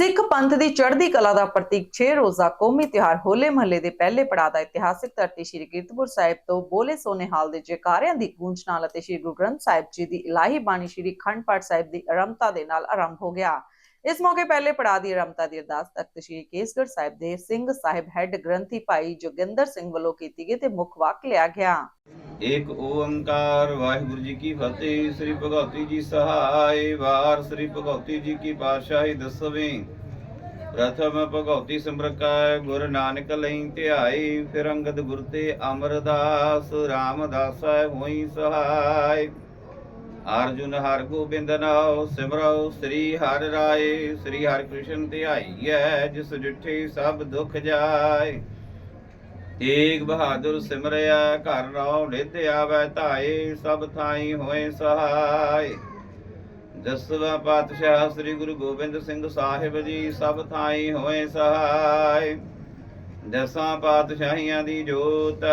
ਸਿੱਖ ਪੰਥ ਦੀ ਚੜ੍ਹਦੀ ਕਲਾ ਦਾ ਪ੍ਰਤੀਕ 6 ਰੋਜ਼ਾ ਕੌਮੀ ਤਿਉਹਾਰ ਹੋਲੇ ਮਹੱਲੇ ਦੇ ਪਹਿਲੇ ਪੜਾਅ ਦਾ ਇਤਿਹਾਸਿਕ ਧਰਤੀ ਸ੍ਰੀ ਕੀਰਤਪੁਰ ਸਾਹਿਬ ਤੋਂ ਬੋਲੇ ਸੋਨੇਹਾਲ ਦੇ ਜੈਕਾਰਿਆਂ ਦੀ ਗੂੰਜ ਨਾਲ ਅਤੇ ਸ੍ਰੀ ਗੁਰੂ ਗ੍ਰੰਥ ਸਾਹਿਬ ਜੀ ਦੀ ਇਲਾਹੀ ਬਾਣੀ ਸ੍ਰੀ ਖੰਡ ਪਾਠ ਸਾਹਿਬ ਦੀ ਆਰੰਭਤਾ ਦੇ ਨਾਲ ਆਰੰਭ ਹੋ ਗਿਆ। ਇਸ ਮੌਕੇ ਪਹਿਲੇ ਪੜਾਅ ਦੀ ਆਰੰਭਤਾ ਦੀ ਅਰਦਾਸ ਤਖਤ ਸ੍ਰੀ ਕੇਸਗੜ੍ਹ ਸਾਹਿਬ ਦੇ ਸਿੰਘ ਸਾਹਿਬ ਹੈੱਡ ਗ੍ਰੰਥੀ ਭਾਈ ਜੋਗਿੰਦਰ ਸਿੰਘ ਵੱਲੋਂ ਕੀਤੀ ਗਈ ਤੇ ਮੁੱਖ ਵਾਕ ਲਿਆ ਗਿਆ। ਏਕ ਓੰਕਾਰ, ਵਾਹਿਗੁਰੂ ਜੀ ਕੀ ਫਤਿਹ, ਸ੍ਰੀ ਭਗਵਤੀ ਜੀ ਸਹਾਇ ਵਾਰ, ਸ੍ਰੀ ਭਗਵਤੀ ਜੀ ਕੀ ਪਾਤਸ਼ਾਹੀ ਦਸਵੇਂ। ਪ੍ਰਥਮ ਭਗਵਤੀ ਸਿਮਰਕੈ ਗੁਰ ਨਾਨਕ ਲਈ ਧਿਆਈ, ਫਿਰ ਅੰਗਦ ਗੁਰ ਤੇ ਅਮਰਦਾਸ, ਰਾਮਦਾਸੈ ਹੋਈ ਸਹਾਇ ਅਰਜੁਨ ਹਰ ਗੋਬਿੰਦ ਨਾਉ, ਸਿਮਰਉ ਸ੍ਰੀ ਹਰਿ ਰਾਏ। ਸ੍ਰੀ ਹਰਿ ਕ੍ਰਿਸ਼ਨ ਧਿਆਈਐ, ਜਿਸ ਡਿਠੇ ਸਭ ਦੁਖ ਜਾਏ। ਏਕ ਬਹਾਦਰ ਸਿਮਰਿਆ, ਘਰ ਰਉ ਨਿਤ ਆਵੈ ਧਾਏ, ਸਭ ਥਾਈ ਹੋਏ ਸਹਾਈ ਦਸਵਾਂ ਪਾਤਸ਼ਾਹ ਸ੍ਰੀ ਗੁਰੂ ਗੋਬਿੰਦ ਸਿੰਘ ਸਾਹਿਬ ਜੀ, ਸਭ ਥਾਈ ਹੋਏ ਸਹਾਈ ਦਸਾਂ ਪਾਤਸ਼ਾਹੀਆਂ ਦੀ ਜੋਤ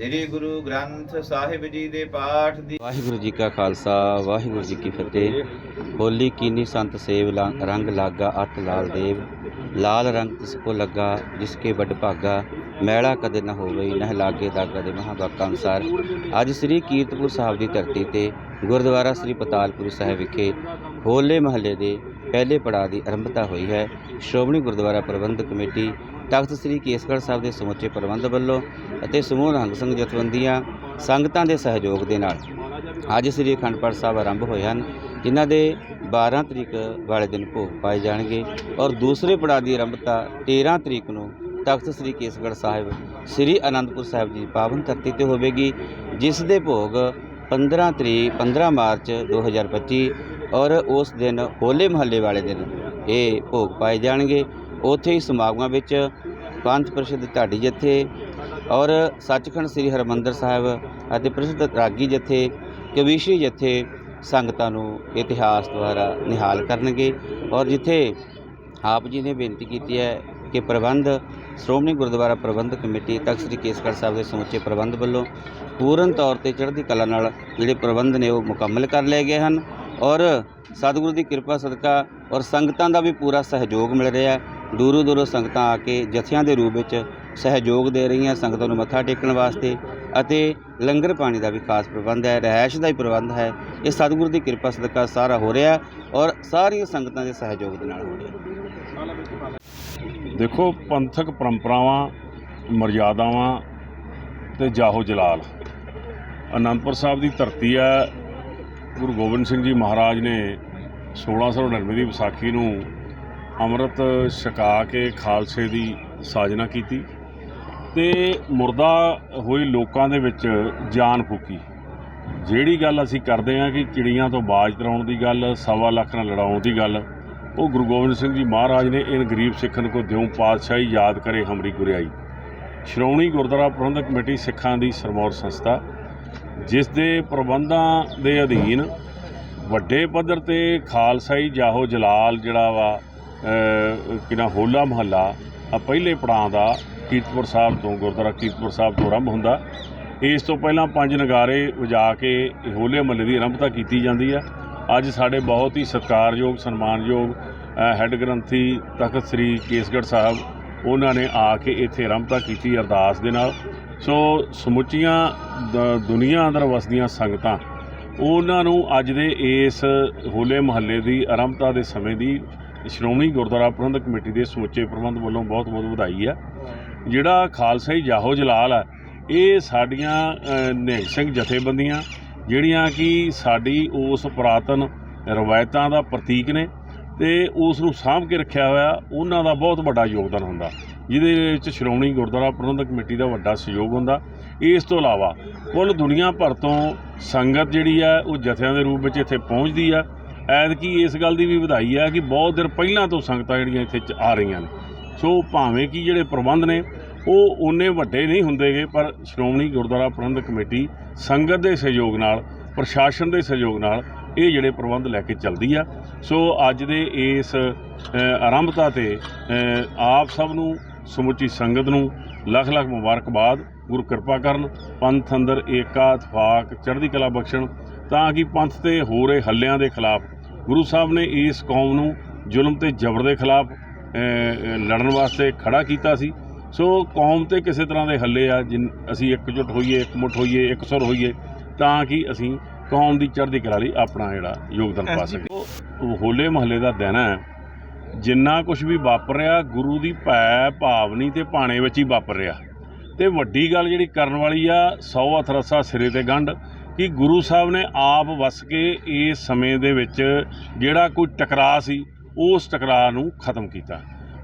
ਸ੍ਰੀ ਗੁਰੂ ਗ੍ਰੰਥ ਸਾਹਿਬ ਜੀ ਦੇ ਪਾਠ ਦੀ ਵਾਹਿਗੁਰੂ ਜੀ ਕਾ ਖਾਲਸਾ, ਵਾਹਿਗੁਰੂ ਜੀ ਕੀ ਫਤਿਹ। ਹੋਲੀ ਕੀਨੀ ਸੰਤ ਸੇਵ ਰੰਗ ਲਾਗਾ ਅਤ ਲਾਲ ਦੇਵ। ਲਾਲ ਰੰਗ ਤਿਸ ਕੋ ਲੱਗਾ, ਜਿਸ ਕੇ ਵੱਡ ਭਾਗਾ। ਮੈਲਾ ਕਦੇ ਨਾ ਹੋਵੇ, ਨਹਿ ਲਾਗੇ ਦਾਗਾ ਦੇ ਮਹਾਵਾਕਾਂ ਅਨੁਸਾਰ। ਅੱਜ ਸ੍ਰੀ ਕੀਰਤਪੁਰ ਸਾਹਿਬ ਦੀ ਧਰਤੀ ਤੇ ਗੁਰਦੁਆਰਾ ਸ੍ਰੀ ਪਤਾਲਪੁਰ ਸਾਹਿਬ ਵਿਖੇ ਹੋਲੇ ਮਹੱਲੇ ਦੇ ਪਹਿਲੇ ਪੜਾਅ ਦੀ ਆਰੰਭਤਾ ਹੋਈ ਹੈ। ਸ਼੍ਰੋਮਣੀ ਗੁਰਦੁਆਰਾ ਪ੍ਰਬੰਧਕ ਕਮੇਟੀ ਤਖਤ ਸ੍ਰੀ ਕੇਸਗੜ੍ਹ ਸਾਹਿਬ ਦੇ ਸਮੁੱਚੇ ਪ੍ਰਬੰਧ ਵੱਲੋਂ ਅਤੇ ਸਮੂਹ ਰੰਗ ਸੰਘ ਜਥੇਬੰਦੀਆਂ ਸੰਗਤਾਂ ਦੇ ਸਹਿਯੋਗ ਦੇ ਨਾਲ ਅੱਜ ਸ੍ਰੀ ਅਖੰਡ ਪਾਠ ਸਾਹਿਬ ਆਰੰਭ ਹੋਏ ਹਨ, ਜਿਨ੍ਹਾਂ ਦੇ 12 ਤਰੀਕ ਵਾਲੇ ਦਿਨ ਭੋਗ ਪਾਏ ਜਾਣਗੇ ਔਰ ਦੂਸਰੇ ਪੜਾਅ ਦੀ ਆਰੰਭਤਾ 13 ਤਰੀਕ ਨੂੰ ਤਖਤ ਸ੍ਰੀ ਕੇਸਗੜ੍ਹ ਸਾਹਿਬ, ਸ੍ਰੀ ਅਨੰਦਪੁਰ ਸਾਹਿਬ ਦੀ ਪਾਵਨ ਧਰਤੀ ਤੇ ਹੋਵੇਗੀ, ਜਿਸ ਦੇ ਭੋਗ 15 ਤਰੀਕ 15 ਮਾਰਚ 2025 ਔਰ ਉਸ ਦਿਨ ਹੋਲੇ ਮਹੱਲੇ ਵਾਲੇ ਦਿਨ ਇਹ ਭੋਗ ਪਾਏ ਜਾਣਗੇ। ਉੱਥੇ ਹੀ ਸਮਾਗਮਾਂ ਵਿੱਚ ਪੰਥ ਪ੍ਰਸਿੱਧ ਢਾਡੀ ਜਥੇ ਔਰ ਸੱਚਖੰਡ ਸ੍ਰੀ ਹਰਮੰਦਰ ਸਾਹਿਬ ਅਤੇ ਪ੍ਰਸਿੱਧ ਰਾਗੀ ਜਥੇ, ਕਵੀਸ਼ਰੀ ਜਥੇ ਸੰਗਤਾਂ ਨੂੰ ਇਤਿਹਾਸ ਦੁਆਰਾ ਨਿਹਾਲ ਕਰਨਗੇ ਔਰ ਜਿੱਥੇ ਆਪ ਜੀ ਨੇ ਬੇਨਤੀ ਕੀਤੀ ਹੈ ਕਿ ਪ੍ਰਬੰਧ, ਸ਼੍ਰੋਮਣੀ ਗੁਰਦੁਆਰਾ ਪ੍ਰਬੰਧਕ ਕਮੇਟੀ ਤਖਤ ਸ੍ਰੀ ਕੇਸਗੜ੍ਹ ਸਾਹਿਬ ਦੇ ਸਮੁੱਚੇ ਪ੍ਰਬੰਧ ਵੱਲੋਂ ਪੂਰਨ ਤੌਰ ਤੇ ਚੜ੍ਹਦੀ ਕਲਾ ਨਾਲ ਜਿਹੜੇ ਪ੍ਰਬੰਧ ਨੇ ਉਹ ਮੁਕੰਮਲ ਕਰ ਲਏ ਗਏ ਹਨ ਔਰ ਸਤਿਗੁਰੂ ਦੀ ਕਿਰਪਾ, ਸਦਕਾ ਔਰ ਸੰਗਤਾਂ ਦਾ ਵੀ ਪੂਰਾ ਸਹਿਯੋਗ ਮਿਲ ਰਿਹਾ ਹੈ। ਦੂਰੋਂ ਦੂਰੋਂ ਸੰਗਤਾਂ ਆ ਕੇ ਜਥਿਆਂ ਦੇ ਰੂਪ ਵਿੱਚ ਸਹਿਯੋਗ ਦੇ ਰਹੀਆਂ ਸੰਗਤਾਂ ਨੂੰ ਮੱਥਾ ਟੇਕਣ ਵਾਸਤੇ ਅਤੇ ਲੰਗਰ ਪਾਣੀ ਦਾ ਵੀ ਖਾਸ ਪ੍ਰਬੰਧ ਹੈ ਰਹਿائش ਦਾ ਹੀ ਪ੍ਰਬੰਧ ਹੈ। ਇਹ ਸਤਿਗੁਰੂ ਦੀ ਕਿਰਪਾ ਸਦਕਾ ਸਾਰਾ ਹੋ ਰਿਹਾ ਔਰ ਸਾਰੀਆਂ ਸੰਗਤਾਂ ਦੇ ਸਹਿਯੋਗ ਦੇ ਨਾਲ ਹੋ ਰਿਹਾ। ਦੇਖੋ, ਪੰਥਕ ਪਰੰਪਰਾਵਾਂ ਮਰਿਆਦਾਵਾਂ ਤੇ ਜਾਹੋ ਜਲਾਲ। ਅਨੰਦਪੁਰ ਸਾਹਿਬ ਦੀ ਧਰਤੀ ਹੈ। ਗੁਰੂ ਗੋਬਿੰਦ ਸਿੰਘ ਜੀ ਮਹਾਰਾਜ ਨੇ 1699 ਦੀ ਵਿਸਾਖੀ ਨੂੰ ਅੰਮ੍ਰਿਤ ਛਕਾ ਕੇ ਖਾਲਸੇ ਦੀ ਸਾਜਨਾ ਕੀਤੀ ਤੇ ਮੁਰਦਾ ਹੋਈ ਲੋਕਾਂ ਦੇ ਵਿੱਚ ਜਾਨ ਫੂਕੀ। ਜਿਹੜੀ ਗੱਲ ਅਸੀਂ ਕਰਦੇ ਹਾਂ ਕਿ ਚਿੜੀਆਂ ਤੋਂ ਬਾਜ ਤਰਾਉਣ ਦੀ ਗੱਲ, ਸਵਾ ਲੱਖ ਨਾਲ ਲੜਾਉਣ ਦੀ ਗੱਲ, ਉਹ ਗੁਰੂ ਗੋਬਿੰਦ ਸਿੰਘ ਜੀ ਮਹਾਰਾਜ ਨੇ ਇਨ ਗਰੀਬ ਸਿੱਖਨ ਕੋ ਦਿਉ ਪਾਤਸ਼ਾਹੀ ਯਾਦ ਕਰੇ ਹਮਰੀ ਗੁਰਿਆਈ। ਸ਼੍ਰੋਮਣੀ ਗੁਰਦੁਆਰਾ ਪ੍ਰਬੰਧਕ ਕਮੇਟੀ ਸਿੱਖਾਂ ਦੀ ਸਰਮੌਰ ਸੰਸਥਾ, ਜਿਸ ਦੇ ਪ੍ਰਬੰਧਾਂ ਦੇ ਅਧੀਨ ਵੱਡੇ ਪੱਧਰ ਤੇ ਖਾਲਸਾਈ ਜਾਹੋ ਜਲਾਲ ਜਿਹੜਾ ਵਾ ਕਿਨਾ ਹੋਲਾ ਮਹੱਲਾ ਪਹਿਲੇ ਪੜਾਂ ਦਾ ਕੀਰਤਪੁਰ ਸਾਹਿਬ ਤੋਂ, ਗੁਰਦੁਆਰਾ ਕੀਰਤਪੁਰ ਸਾਹਿਬ ਤੋਂ ਆਰੰਭ ਹੁੰਦਾ। ਇਸ ਤੋਂ ਪਹਿਲਾਂ ਪੰਜ ਨਗਾਰੇ ਵਜਾ ਕੇ ਹੋਲੇ ਮਹੱਲੇ ਦੀ ਆਰੰਭਤਾ ਕੀਤੀ ਜਾਂਦੀ ਆ। ਅੱਜ ਸਾਡੇ ਬਹੁਤ ਹੀ ਸਤਿਕਾਰਯੋਗ, ਸਨਮਾਨਯੋਗ ਹੈੱਡ ਗ੍ਰੰਥੀ ਤਖਤ ਸ੍ਰੀ ਕੇਸਗੜ੍ਹ ਸਾਹਿਬ, ਉਹਨਾਂ ਨੇ ਆ ਕੇ ਇੱਥੇ ਆਰੰਭਤਾ ਕੀਤੀ ਅਰਦਾਸ ਦੇ ਨਾਲ। ਸੋ ਸਮੁੱਚੀਆਂ ਦੁਨੀਆ ਅੰਦਰ ਵਸਦੀਆਂ ਸੰਗਤਾਂ, ਉਹਨਾਂ ਨੂੰ ਅੱਜ ਦੇ ਇਸ ਹੋਲੇ ਮਹੱਲੇ ਦੀ ਆਰੰਭਤਾ ਦੇ ਸਮੇਂ ਦੀ ਸ਼੍ਰੋਮਣੀ ਗੁਰਦੁਆਰਾ ਪ੍ਰਬੰਧਕ ਕਮੇਟੀ ਦੇ ਸਮੁੱਚੇ ਪ੍ਰਬੰਧ ਵੱਲੋਂ ਬਹੁਤ ਬਹੁਤ ਵਧਾਈ ਆ। ਜਿਹੜਾ ਖਾਲਸਾਈ ਜਾਹੋ ਜਲਾਲ ਆ ਇਹ ਸਾਡੀਆਂ ਅ, ਨਿਹੰਗ ਸਿੰਘ ਜਥੇਬੰਦੀਆਂ ਜਿਹੜੀਆਂ ਕਿ ਸਾਡੀ ਉਸ ਪੁਰਾਤਨ ਰਵਾਇਤਾਂ ਦਾ ਪ੍ਰਤੀਕ ਨੇ ਤੇ ਉਸ ਨੂੰ ਸਾਂਭ ਕੇ ਰੱਖਿਆ ਹੋਇਆ ਉਹਨਾਂ ਦਾ ਬਹੁਤ ਵੱਡਾ ਯੋਗਦਾਨ ਹੁੰਦਾ। ਜਿਹਦੇ ਵਿੱਚ ਸ਼੍ਰੋਮਣੀ ਗੁਰਦੁਆਰਾ ਪ੍ਰਬੰਧਕ ਕਮੇਟੀ ਦਾ ਵੱਡਾ ਸਹਿਯੋਗ ਹੁੰਦਾ। ਇਸ ਤੋਂ ਇਲਾਵਾ ਕੁੱਲ ਦੁਨੀਆ ਭਰ ਤੋਂ ਸੰਗਤ ਜਿਹੜੀ ਆ ਉਹ ਜਥਿਆਂ ਦੇ ਰੂਪ ਵਿੱਚ ਇੱਥੇ ਪਹੁੰਚਦੀ ਆ। ਐਤਕੀ ਇਸ ਗੱਲ ਦੀ ਵੀ ਵਧਾਈ ਆ ਕਿ ਬਹੁਤ ਦਿਨ ਪਹਿਲਾਂ ਤੋਂ ਸੰਗਤਾਂ ਜਿਹੜੀਆਂ ਇੱਥੇ ਆ ਰਹੀਆਂ ਨੇ। ਸੋ ਭਾਵੇਂ ਕਿ ਜਿਹੜੇ ਪ੍ਰਬੰਧ ਨੇ, ਉਹ ਓਨੇ ਵੱਡੇ ਨਹੀਂ ਹੁੰਦੇਗੇ, ਪਰ ਸ਼੍ਰੋਮਣੀ ਗੁਰਦੁਆਰਾ ਪ੍ਰਬੰਧਕ ਕਮੇਟੀ ਸੰਗਤ ਦੇ ਸਹਿਯੋਗ ਨਾਲ, ਪ੍ਰਸ਼ਾਸਨ ਦੇ ਸਹਿਯੋਗ ਨਾਲ ਇਹ ਜਿਹੜੇ ਪ੍ਰਬੰਧ ਲੈ ਕੇ ਚੱਲਦੀ ਆ। ਸੋ ਅੱਜ ਦੇ ਇਸ ਆਰੰਭਤਾ ਤੇ ਆਪ ਸਭ ਨੂੰ, ਸਮੁੱਚੀ ਸੰਗਤ ਨੂੰ ਲੱਖ ਲੱਖ ਮੁਬਾਰਕਬਾਦ, ਗੁਰੂ ਕਿਰਪਾ ਕਰਨ, ਪੰਥ ਅੰਦਰ ਏਕਾ, ਇਤਫਾਕ, ਚੜ੍ਹਦੀ ਕਲਾ ਬਖਸ਼ਣ, ਤਾਂ ਕਿ ਪੰਥ ਤੇ ਹੋ ਰਹੇ ਹੱਲਿਆਂ ਦੇ ਖਿਲਾਫ ਗੁਰੂ ਸਾਹਿਬ ਨੇ ਇਸ ਕੌਮ ਨੂੰ ਜ਼ੁਲਮ ਤੇ ਜ਼ਬਰ ਦੇ ਖਿਲਾਫ ਲੜਨ ਵਾਸਤੇ ਖੜਾ ਕੀਤਾ ਸੀ। ਸੋ ਕੌਮ ਤੇ ਕਿਸੇ ਤਰ੍ਹਾਂ ਦੇ ਹੱਲੇ ਆ ਜਿਨ ਅਸੀਂ ਇਕਜੁੱਟ ਹੋਈਏ ਇਕਮੁੱਠ ਹੋਈਏ ਇਕਸੁਰ ਹੋਈਏ ਤਾਂ ਕਿ ਅਸੀਂ ਕੌਮ ਦੀ ਚੜ੍ਹਦੀ ਕਲਾ ਲਈ ਆਪਣਾ ਜਿਹੜਾ ਯੋਗਦਾਨ ਪਾ ਸਕੀਏ। ਉਹ ਹੋਲੇ ਮਹੱਲੇ ਦਾ ਦਿਨ ਹੈ। ਜਿੰਨਾ ਕੁਝ ਵੀ ਵਾਪਰਿਆ ਗੁਰੂ ਦੀ ਭੈ ਭਾਵਨੀ ਤੇ ਭਾਣੇ ਵਿੱਚ ਹੀ ਵਾਪਰਿਆ ਤੇ ਵੱਡੀ ਗੱਲ ਜਿਹੜੀ ਕਰਨ ਵਾਲੀ ਆ ਸੌ ਅਥਰਸਾ ਸਿਰੇ ਤੇ ਗੰਢ ਕਿ ਗੁਰੂ ਸਾਹਿਬ ਨੇ ਆਪ ਵਸ ਕੇ ਇਸ ਸਮੇਂ ਦੇ ਵਿੱਚ ਜਿਹੜਾ ਕੋਈ ਟਕਰਾਅ ਸੀ, ਉਸ ਟਕਰਾਅ ਨੂੰ ਖਤਮ ਕੀਤਾ।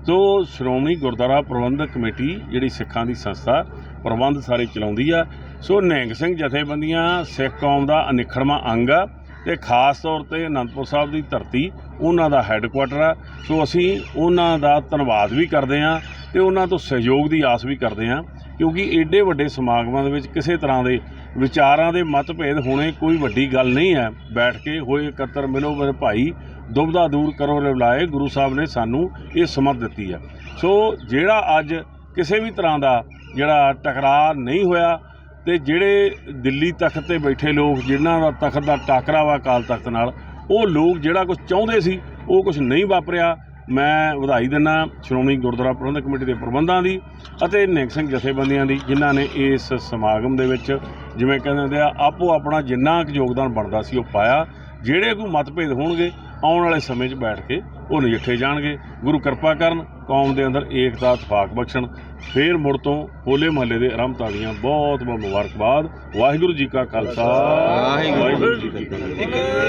ਸੋ ਸ਼੍ਰੋਮਣੀ ਗੁਰਦੁਆਰਾ ਪ੍ਰਬੰਧਕ ਕਮੇਟੀ, ਜਿਹੜੀ ਸਿੱਖਾਂ ਦੀ ਸੰਸਥਾ, ਪ੍ਰਬੰਧ ਸਾਰੇ ਚਲਾਉਂਦੀ ਆ। ਸੋ ਨਿਹੰਗ ਸਿੰਘ ਜਥੇਬੰਦੀਆਂ, ਸਿੱਖ ਕੌਮ ਦਾ ਅਨਿਖੜਵਾਂ ਅੰਗ ਆ ਤੇ ਖਾਸ ਤੌਰ ਤੇ ਅਨੰਦਪੁਰ ਸਾਹਿਬ ਦੀ ਧਰਤੀ, ਉਹਨਾਂ ਦਾ ਹੈੱਡਕੁਆਟਰ ਆ। ਸੋ ਅਸੀਂ ਉਹਨਾਂ ਦਾ ਧੰਨਵਾਦ ਵੀ ਕਰਦੇ ਹਾਂ ਤੇ ਉਹਨਾਂ ਤੋਂ ਸਹਿਯੋਗ ਦੀ ਆਸ ਵੀ ਕਰਦੇ ਹਾਂ ਕਿਉਂਕਿ ਏਡੇ ਵੱਡੇ ਸਮਾਗਮਾਂ ਦੇ ਵਿੱਚ ਕਿਸੇ ਤਰ੍ਹਾਂ ਦੇ ਵਿਚਾਰਾਂ ਦੇ ਮਤਭੇਦ ਹੋਣੇ ਕੋਈ ਵੱਡੀ ਗੱਲ ਨਹੀਂ ਹੈ। ਬੈਠ ਕੇ ਹੋਏ ਇਕੱਤਰ ਮਿਲੋ ਮੇਰੇ ਭਾਈ ਦੁਬਦਾ ਦੂਰ ਕਰੋ ਰਿਵਲਾਏ, ਗੁਰੂ ਸਾਹਿਬ ਨੇ ਸਾਨੂੰ ਇਹ ਸਮਝ ਦਿੱਤੀ ਹੈ। ਸੋ ਜਿਹੜਾ ਅੱਜ ਕਿਸੇ ਵੀ ਤਰ੍ਹਾਂ ਦਾ ਜਿਹੜਾ ਟਕਰਾਅ ਨਹੀਂ ਹੋਇਆ ਤੇ ਜਿਹੜੇ ਦਿੱਲੀ ਤਖਤ ਤੇ ਬੈਠੇ ਲੋਕ ਜਿਨ੍ਹਾਂ ਦਾ ਤਖਤ ਦਾ ਟਾਕਰਾ ਵਾ ਅਕਾਲ ਤਖਤ ਨਾਲ, ਉਹ ਲੋਕ ਜਿਹੜਾ ਕੁਝ ਚਾਹੁੰਦੇ ਸੀ, ਉਹ ਕੁਝ ਨਹੀਂ ਵਾਪਰਿਆ। ਮੈਂ ਵਧਾਈ ਦਿੰਦਾ ਸ਼੍ਰੋਮਣੀ ਗੁਰਦੁਆਰਾ ਪ੍ਰਬੰਧਕ ਕਮੇਟੀ ਦੇ ਪ੍ਰਬੰਧਾਂ ਦੀ ਅਤੇ ਨਿਹੰਗ ਸਿੰਘ ਜਥੇਬੰਦੀਆਂ ਦੀ ਜਿਨ੍ਹਾਂ ਨੇ ਇਸ ਸਮਾਗਮ ਦੇ ਵਿੱਚ ਜਿਵੇਂ ਕਹਿੰਦੇ ਹੁੰਦੇ ਆ ਆਪੋ ਆਪਣਾ ਜਿੰਨਾ ਕੁ ਯੋਗਦਾਨ ਬਣਦਾ ਸੀ ਉਹ ਪਾਇਆ। ਜਿਹੜੇ ਕੋਈ ਮਤਭੇਦ ਹੋਣਗੇ ਆਉਣ ਵਾਲੇ ਸਮੇਂ 'ਚ ਬੈਠ ਕੇ ਉਹ ਨਜਿੱਠੇ ਜਾਣਗੇ। ਗੁਰੂ ਕਿਰਪਾ ਕਰਨ ਕੌਮ ਦੇ ਅੰਦਰ ਏਕਤਾ ਇਤਫਾਕ ਬਖਸ਼ਣ। ਫੇਰ ਮੁੜ ਤੋਂ ਹੋਲੇ ਮਹੱਲੇ ਦੇ ਆਰੰਭਤਾ ਦੀਆਂ ਬਹੁਤ ਬਹੁਤ ਮੁਬਾਰਕਬਾਦ। ਵਾਹਿਗੁਰੂ ਜੀ ਕਾ ਖਾਲਸਾ। ਵਾਹਿਗੁਰੂ ਜੀ ਕੀ। ਫਤਿਹ।